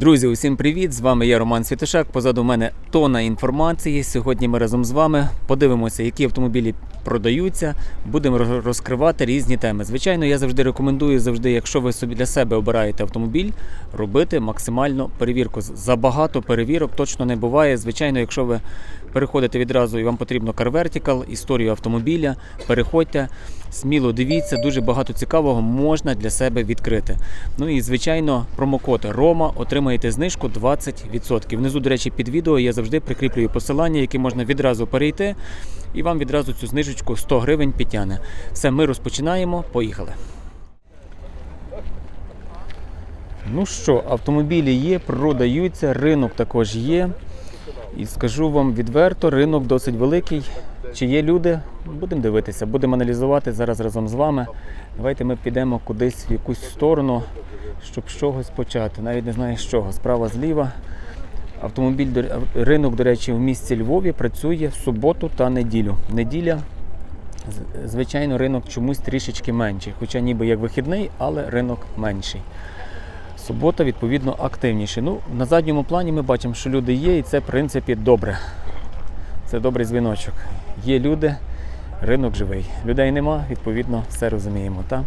Друзі, усім привіт! З вами я Роман Святошак. Позаду мене тона інформації. Сьогодні ми разом з вами подивимося, які автомобілі продаються. Будемо розкривати різні теми. Звичайно, я завжди рекомендую, завжди, якщо ви собі для себе обираєте автомобіль, робити максимально перевірку. Забагато перевірок точно не буває. Звичайно, якщо ви переходите відразу і вам потрібно Car Vertical, історію автомобіля, переходьте, сміло дивіться, дуже багато цікавого можна для себе відкрити. Ну і звичайно, промокод Рома отримаєте знижку 20%. Внизу, до речі, під відео я завжди прикріплюю посилання, яке можна відразу перейти, і вам відразу цю знижечку 100 гривень підтягне. Все, ми розпочинаємо. Поїхали. Ну що, автомобілі є, продаються, ринок також є. І скажу вам відверто, ринок досить великий. Чи є люди? Будемо дивитися, будемо аналізувати зараз разом з вами. Давайте ми підемо кудись в якусь сторону, щоб з чогось почати. Навіть не знаю з чого. Справа зліва. Автомобіль ринок, до речі, в місті Львові працює в суботу та неділю. Неділя, звичайно, ринок чомусь трішечки менший, хоча ніби як вихідний, але ринок менший. Субота, відповідно, активніший. Ну, на задньому плані ми бачимо, що люди є, і це, в принципі, добре. Це добрий дзвіночок. Є люди, ринок живий. Людей нема, відповідно, все розуміємо. Та?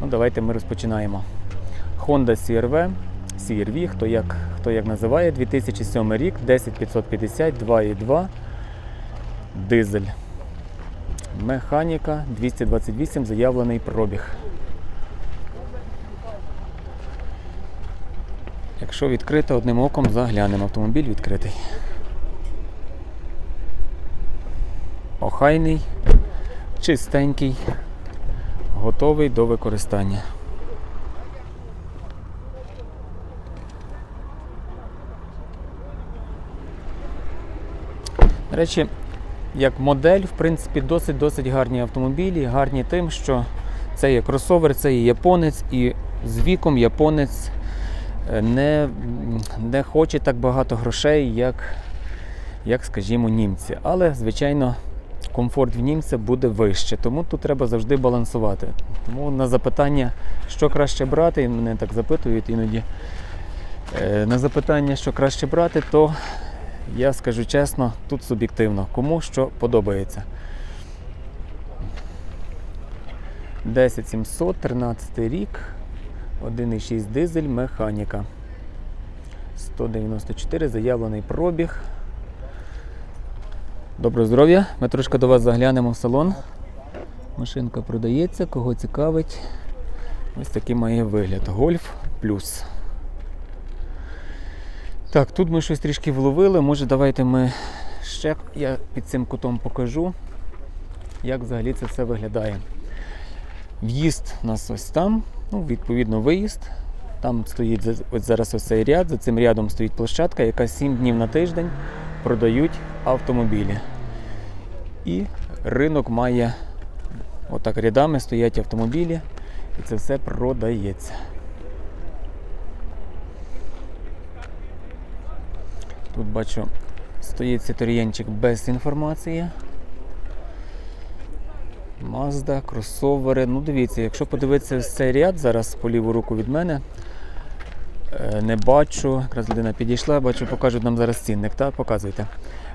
Ну, давайте ми розпочинаємо. Honda CRV, CRV, хто як, хто як називає, 2007 рік, 10550, 2.2, дизель. Механіка 228, заявлений пробіг. Якщо відкрито, одним оком заглянемо. Автомобіль відкритий. Охайний, чистенький, готовий до використання. До речі, як модель, в принципі, досить-досить гарні автомобілі. Гарні тим, що це є кросовер, це є японець, і з віком японець е, не, не хоче так багато грошей, як, як скажімо, німці. Але, звичайно, комфорт в німця буде вище, тому тут треба завжди балансувати. Тому на запитання, що краще брати, мене так запитують іноді. е, На запитання, що краще брати, то я скажу чесно, тут суб'єктивно, кому що подобається. 10700, 13 рік, 1,6 дизель, механіка. 194, заявлений пробіг. Доброго здоров'я. Ми трошки до вас заглянемо в салон. Машинка продається, кого цікавить. Ось такий має вигляд. Гольф плюс. Так, тут ми щось трішки вловили. Може, давайте ми ще я під цим кутом покажу, як взагалі це все виглядає. В'їзд у нас ось там, ну, відповідно, виїзд. Там стоїть ось зараз ось цей ряд, за цим рядом стоїть площадка, яка 7 днів на тиждень продають автомобілі. І ринок має отак рядами стоять автомобілі, і це все продається. Тут бачу, стоїть ситорієнчик без інформації. Mazda, кросовери. Ну, дивіться, якщо подивитися цей ряд зараз по ліву руку від мене, е, не бачу, якраз людина підійшла, бачу, покажуть нам зараз цінник, так? Показуйте.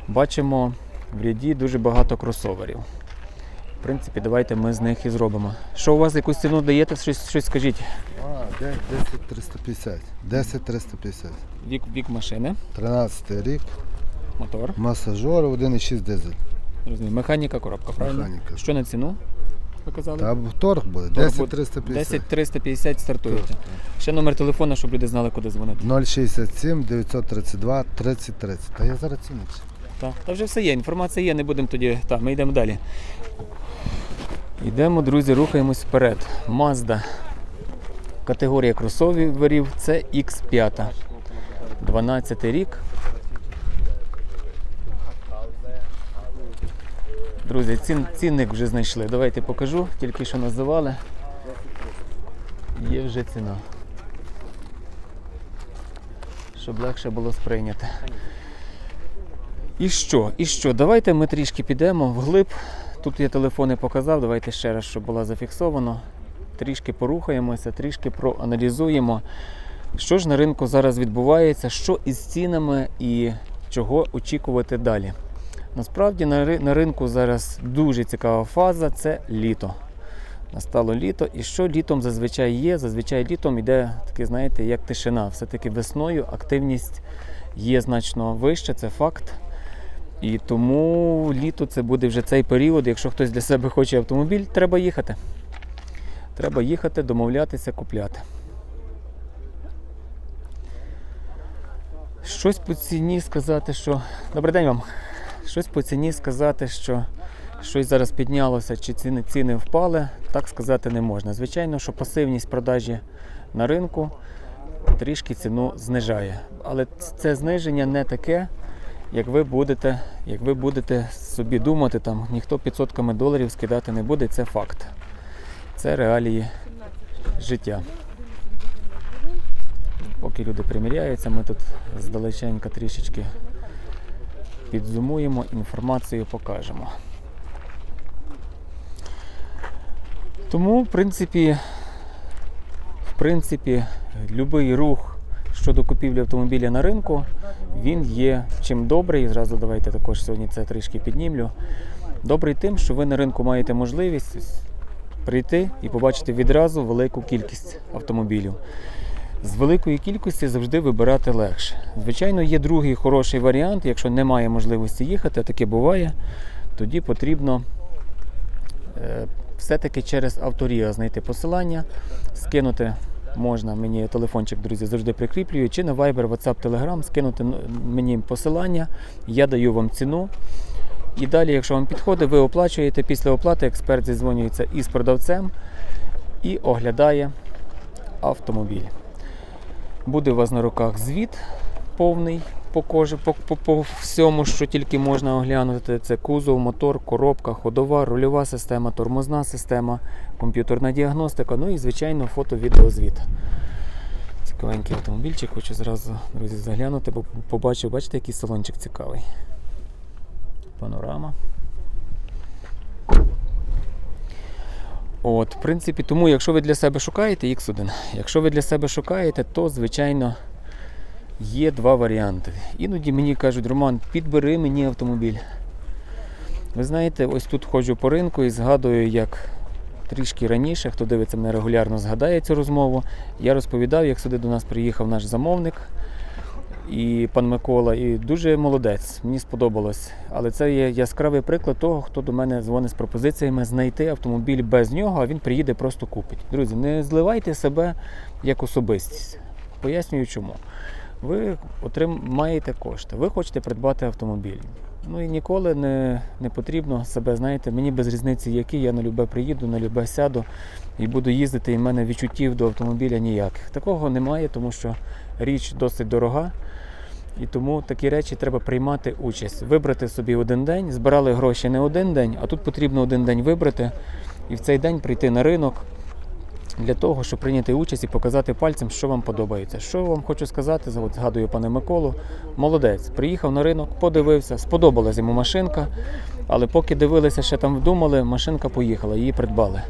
Бачимо в ряді дуже багато кросоверів. В принципі, давайте ми з них і зробимо. Що у вас якусь ціну даєте? Щось, щось скажіть. А, де- 10 350. 10 350. Вік, вік машини, 13 рік. мотор. Масажор 1,6 дизель. Розумію. Механіка, коробка, правильно? Механіка. Що на ціну? Ви казали? Та торг буде. Торг 10 буде 350. 10 350 стартуєте. Ще номер телефону, щоб люди знали, куди дзвонити. 067 932 30 30. Та я зараз цінник. Так, та вже все є, інформація є, не будемо тоді. Так, ми йдемо далі. Йдемо, друзі, рухаємось вперед. Mazda. Категорія кросоверів це X5. 12 рік. Друзі, цін, цінник вже знайшли. Давайте покажу, тільки що називали. Є вже ціна. Щоб легше було сприйняти. І що? І що? Давайте ми трішки підемо вглиб. Тут я телефони показав, давайте ще раз, щоб було зафіксовано. Трішки порухаємося, трішки проаналізуємо. Що ж на ринку зараз відбувається, що із цінами і чого очікувати далі? Насправді на, ри- на ринку зараз дуже цікава фаза це літо. Настало літо, і що літом зазвичай є? Зазвичай літом іде таке, знаєте, як тишина. Все-таки весною активність є значно вища, це факт. І тому літо це буде вже цей період. Якщо хтось для себе хоче автомобіль, треба їхати. Треба їхати, домовлятися, купляти. Щось по ціні сказати, що. Добрий день вам. Щось по ціні сказати, що щось зараз піднялося, чи ціни, ціни впали, так сказати не можна. Звичайно, що пасивність продажі на ринку трішки ціну знижає. Але це зниження не таке, як ви будете, як ви будете собі думати, там ніхто 500 доларів скидати не буде, це факт. Це реалії життя. Поки люди приміряються, ми тут здалеченька трішечки підзумуємо, інформацію покажемо. Тому, в принципі, в принципі, будь-який рух щодо купівлі автомобіля на ринку, він є чим добрий. Зразу давайте також сьогодні це трішки піднімлю. Добрий тим, що ви на ринку маєте можливість прийти і побачити відразу велику кількість автомобілів. З великої кількості завжди вибирати легше. Звичайно, є другий хороший варіант, якщо немає можливості їхати, а таке буває, тоді потрібно е, все-таки через авторія знайти посилання, скинути можна мені телефончик, друзі, завжди прикріплюю, чи на Viber, WhatsApp, Telegram, скинути мені посилання, я даю вам ціну. І далі, якщо вам підходить, ви оплачуєте. Після оплати експерт зізвонюється із продавцем і оглядає автомобіль. Буде у вас на руках звіт повний по кожі, по, по, по всьому, що тільки можна оглянути. Це кузов, мотор, коробка, ходова, рульова система, тормозна система, комп'ютерна діагностика, ну і, звичайно, фото-відеозвіт. Цікавенький автомобільчик, хочу зразу, друзі, заглянути, бо побачив, бачите, який салончик цікавий. Панорама. От, в принципі, тому, якщо ви для себе шукаєте X1, якщо ви для себе шукаєте, то, звичайно, є два варіанти. Іноді мені кажуть, Роман, підбери мені автомобіль. Ви знаєте, ось тут ходжу по ринку і згадую, як трішки раніше, хто дивиться мене регулярно, згадає цю розмову. Я розповідав, як сюди до нас приїхав наш замовник і пан Микола, і дуже молодець, мені сподобалось. Але це є яскравий приклад того, хто до мене дзвонить з пропозиціями знайти автомобіль без нього, а він приїде просто купить. Друзі, не зливайте себе як особистість. Пояснюю чому. Ви отрим... маєте кошти, ви хочете придбати автомобіль. Ну і ніколи не, не потрібно себе, знаєте, мені без різниці, який, я на любе приїду, на любе сяду і буду їздити, і в мене відчуттів до автомобіля ніяких. Такого немає, тому що річ досить дорога. І тому такі речі треба приймати участь. Вибрати собі один день, збирали гроші не один день, а тут потрібно один день вибрати і в цей день прийти на ринок для того, щоб прийняти участь і показати пальцем, що вам подобається. Що вам хочу сказати, згадую пане Миколу. Молодець, приїхав на ринок, подивився, сподобалась йому машинка, але поки дивилися, ще там думали, машинка поїхала, її придбали.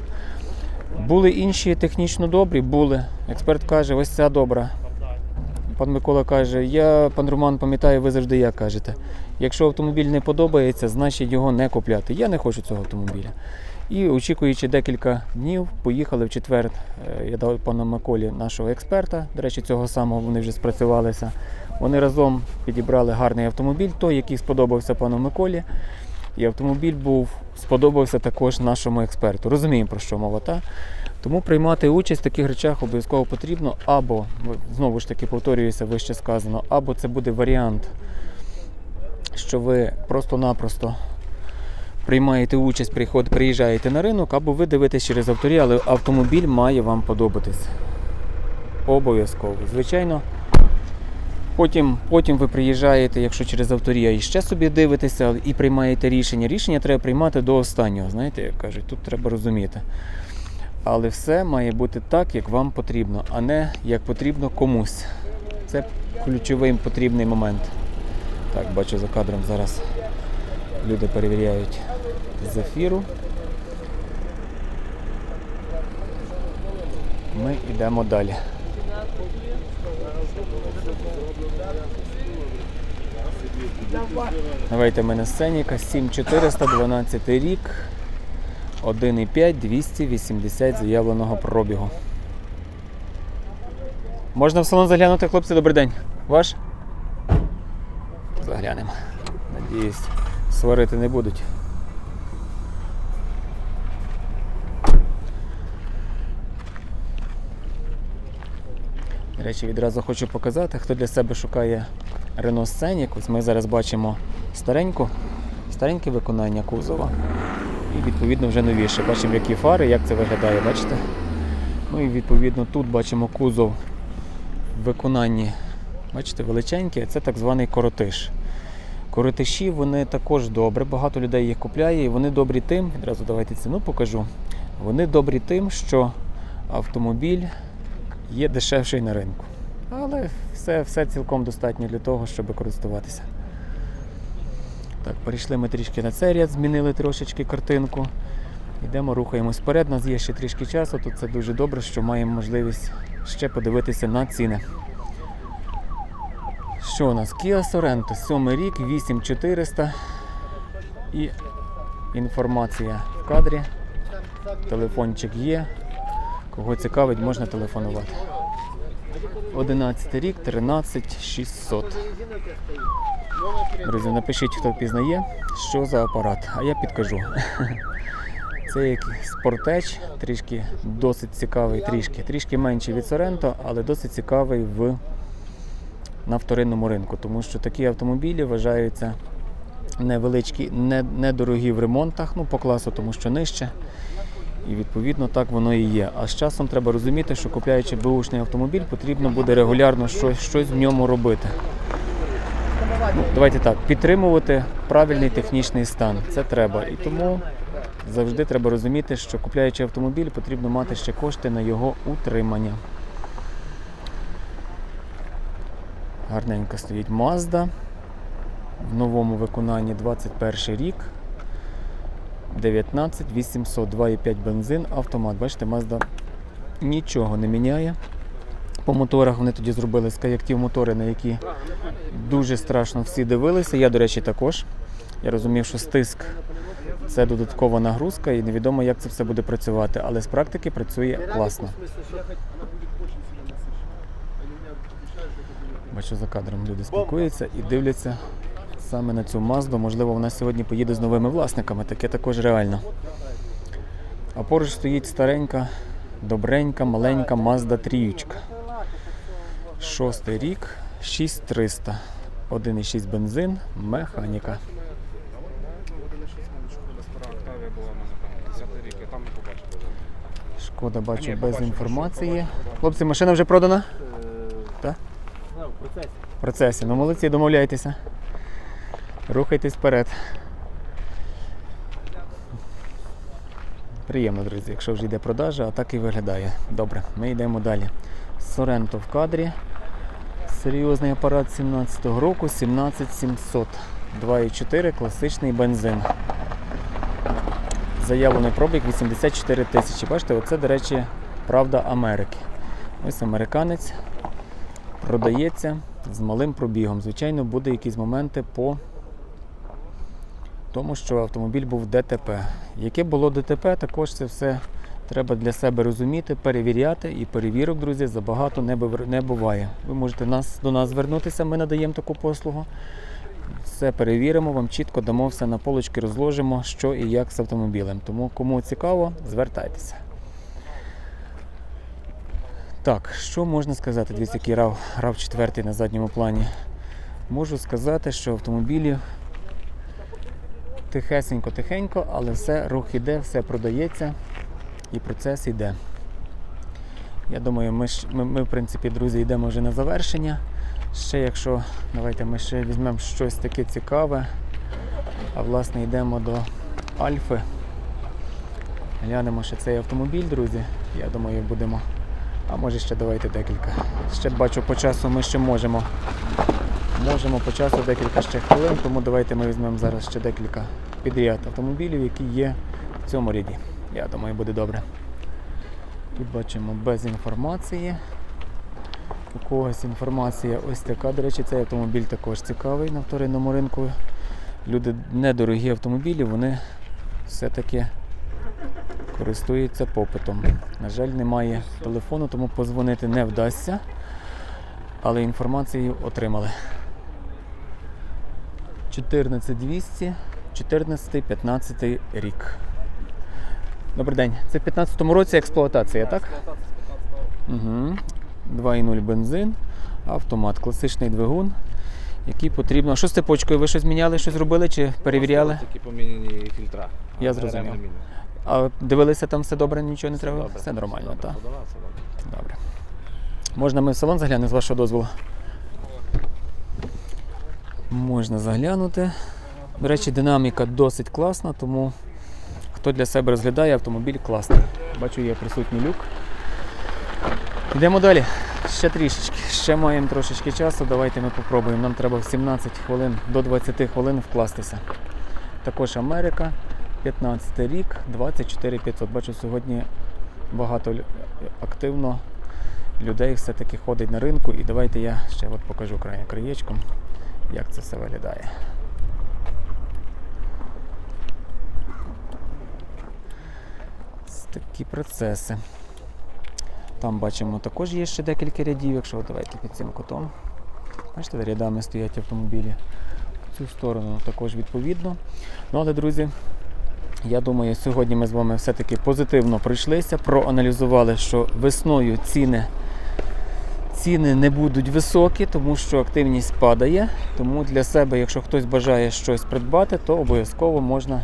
Були інші технічно добрі, були. Експерт каже, ось ця добра. Пан Микола каже, я, пан Роман, пам'ятаю, ви завжди як кажете. Якщо автомобіль не подобається, значить його не купляти. Я не хочу цього автомобіля. І очікуючи декілька днів, поїхали в четвер. е, Я дав пану Миколі нашого експерта. До речі, цього самого вони вже спрацювалися. Вони разом підібрали гарний автомобіль, той, який сподобався пану Миколі. І автомобіль був сподобався також нашому експерту. Розуміємо, про що мова, та? Тому приймати участь в таких речах обов'язково потрібно, або, знову ж таки повторююся, вище сказано, або це буде варіант, що ви просто-напросто приймаєте участь, приход, приїжджаєте на ринок, або ви дивитесь через авторі, але автомобіль має вам подобатись. Обов'язково. Звичайно, потім, потім ви приїжджаєте, якщо через авторія, і ще собі дивитеся і приймаєте рішення. Рішення треба приймати до останнього. Знаєте, як кажуть, тут треба розуміти. Але все має бути так, як вам потрібно, а не як потрібно комусь. Це ключовий потрібний момент. Так, бачу за кадром зараз люди перевіряють зефіру. Ми йдемо далі. Давайте ми на сцені 7412 рік. 1,5 280 заявленого пробігу. Можна в салон заглянути, хлопці, добрий день. Ваш? Заглянемо. Надіюсь, сварити не будуть. Речі, відразу хочу показати, хто для себе шукає Renault Scenic. Ось ми зараз бачимо стареньку, стареньке виконання кузова. І відповідно вже новіше. Бачимо, які фари, як це виглядає, бачите? Ну і відповідно тут бачимо кузов в виконанні, бачите, величенький, це так званий коротиш. Коротиші вони також добре, багато людей їх купляє, і вони добрі тим, відразу давайте ціну покажу. Вони добрі тим, що автомобіль є дешевший на ринку. Але все, все цілком достатньо для того, щоб користуватися. Так, перейшли ми трішки на цей ряд, змінили трошечки картинку. Йдемо, рухаємось вперед. У нас є ще трішки часу, тут це дуже добре, що маємо можливість ще подивитися на ціни. Що у нас? Kia Sorento, 7 рік, 8400 і інформація в кадрі. Телефончик є. Кого цікавить, можна телефонувати. 11 рік, 13600. Друзі, напишіть, хто впізнає, що за апарат, а я підкажу. Це як спортеч, трішки досить цікавий, трішки, трішки менший від Sorento, але досить цікавий в, на вторинному ринку, тому що такі автомобілі вважаються невеличкі, не, недорогі в ремонтах, ну по класу, тому що нижче. І відповідно так воно і є. А з часом треба розуміти, що купляючи бушний автомобіль, потрібно буде регулярно щось, щось в ньому робити. Ну, давайте так, підтримувати правильний технічний стан. Це треба. І тому завжди треба розуміти, що купляючи автомобіль, потрібно мати ще кошти на його утримання. Гарненько стоїть Mazda. В новому виконанні 21 рік. 19 800, 2,5 бензин, автомат. Бачите, Mazda нічого не міняє. По моторах вони тоді зробили скаяктів мотори, на які дуже страшно всі дивилися. Я, до речі, також. Я розумів, що стиск це додаткова нагрузка і невідомо, як це все буде працювати, але з практики працює класно. Бачу, за кадром люди спілкуються і дивляться саме на цю Мазду. Можливо, вона сьогодні поїде з новими власниками, таке також реально. А поруч стоїть старенька, добренька, маленька Mazda тріючка. Шостий рік, 6300. 1,6 бензин, механіка. Шкода, бачу, без інформації. Хлопці, машина вже продана? Так? В процесі. Ну молодці, домовляйтеся. Рухайтесь вперед. Приємно, друзі, якщо вже йде продажа, а так і виглядає. Добре, ми йдемо далі. Соренто в кадрі. Серйозний апарат 17-го року, 17700. 2,4 класичний бензин. Заявлений пробіг 84 тисячі. Бачите, оце, до речі, правда Америки. Ось американець продається з малим пробігом. Звичайно, буде якісь моменти по тому, що автомобіль був ДТП. Яке було ДТП, також це все треба для себе розуміти, перевіряти. І перевірок, друзі, забагато не буває. Ви можете нас, до нас звернутися, ми надаємо таку послугу. Все перевіримо, вам чітко дамо все на полочки, розложимо, що і як з автомобілем. Тому кому цікаво, звертайтеся. Так, що можна сказати? Дивіться, який RAV, RAV 4 на задньому плані. Можу сказати, що автомобілі тихесенько-тихенько, але все, рух іде, все продається і процес йде. Я думаю, ми, ми, ми в принципі, друзі, йдемо вже на завершення. Ще якщо, давайте ми ще візьмемо щось таке цікаве. А власне йдемо до Альфи. Глянемо ще цей автомобіль, друзі. Я думаю, будемо. А може ще давайте декілька. Ще бачу по часу ми ще можемо. Можемо по часу декілька ще хвилин, тому давайте ми візьмемо зараз ще декілька підряд автомобілів, які є в цьому ряді. Я думаю, буде добре. Тут бачимо без інформації. у когось інформація ось така. До речі, цей автомобіль також цікавий на вторинному ринку. Люди недорогі автомобілі, вони все-таки користуються попитом. На жаль, немає телефону, тому позвонити не вдасться. Але інформацію отримали. 14200, 14-15 рік. Добрий день. Це в 15-му році експлуатація, так? Експлуатація Угу. 2,0 бензин, автомат, класичний двигун, який потрібно. А що з цепочкою? Ви щось міняли, щось робили чи перевіряли? Тільки поміняні фільтра. Я зрозумів. А дивилися там все добре, нічого не треба? Все нормально, так? Добре. Можна ми в салон заглянемо з вашого дозволу? Можна заглянути. До речі, динаміка досить класна, тому хто для себе розглядає автомобіль класний. Бачу, є присутній люк. Йдемо далі. Ще трішечки. Ще маємо трошечки часу. Давайте ми попробуємо. Нам треба в 17 хвилин до 20 хвилин вкластися. Також Америка, 15 рік, 24 500. Бачу, сьогодні багато активно людей все-таки ходить на ринку. І давайте я ще от покажу краєчком, як це все виглядає. Такі процеси. Там бачимо також є ще декілька рядів, якщо давайте під цим кутом. Бачите, рядами стоять автомобілі. В цю сторону також відповідно. Ну але, друзі, я думаю, сьогодні ми з вами все-таки позитивно пройшлися, проаналізували, що весною ціни, ціни не будуть високі, тому що активність падає. Тому для себе, якщо хтось бажає щось придбати, то обов'язково можна,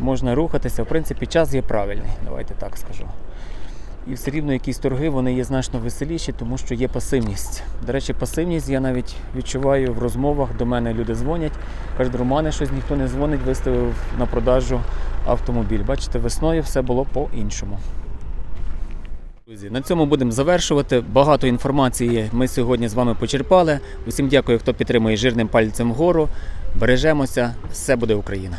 можна рухатися. В принципі, час є правильний, давайте так скажу. І все рівно якісь торги вони є значно веселіші, тому що є пасивність. До речі, пасивність я навіть відчуваю в розмовах. До мене люди дзвонять, кажуть, Романе, щось ніхто не дзвонить, виставив на продажу автомобіль. Бачите, весною все було по-іншому. Друзі, на цьому будемо завершувати. Багато інформації ми сьогодні з вами почерпали. Усім дякую, хто підтримує жирним пальцем вгору. Бережемося, все буде Україна.